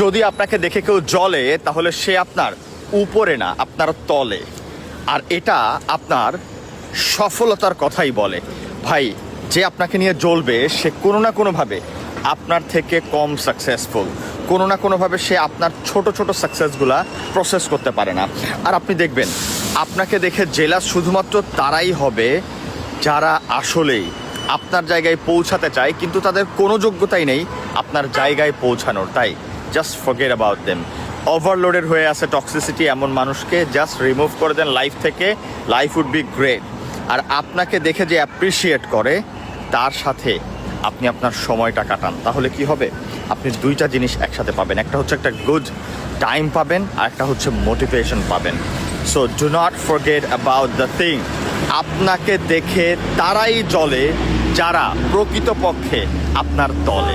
যদি আপনাকে দেখে কেউ জলে তাহলে সে আপনার উপরে না, আপনার তলে। আর এটা আপনার সফলতার কথাই বলে। ভাই, যে আপনাকে নিয়ে জ্বলবে, সে কোনো না কোনোভাবে আপনার থেকে কম সাকসেসফুল কোনো না কোনোভাবে সে আপনার ছোট ছোট সাকসেসগুলা প্রসেস করতে পারে না। আর আপনি দেখবেন, আপনাকে দেখে জেলা শুধুমাত্র তারাই হবে যারা আসলেই আপনার জায়গায় পৌঁছাতে চায়, কিন্তু তাদের কোনো যোগ্যতাই নেই আপনার জায়গায় পৌঁছানোর। তাই just forget about them overloaded হয়ে আছে টক্সিসিটি এমন মানুষকে জাস্ট রিমুভ করে দেন লাইফ থেকে লাইফ উড বি গ্রেট আর আপনাকে দেখে যে অ্যাপ্রিসিয়েট করে, তার সাথে আপনি আপনার সময়টা কাটান। তাহলে কি হবে? আপনি দুইটা জিনিস একসাথে পাবেন। একটা হচ্ছে একটা গুড টাইম পাবেন, আর একটা হচ্ছে মোটিভেশন পাবেন। So do not forget about the thing আপনাকে দেখে তারাই জলে যারা প্রকৃতপক্ষে আপনার দলে।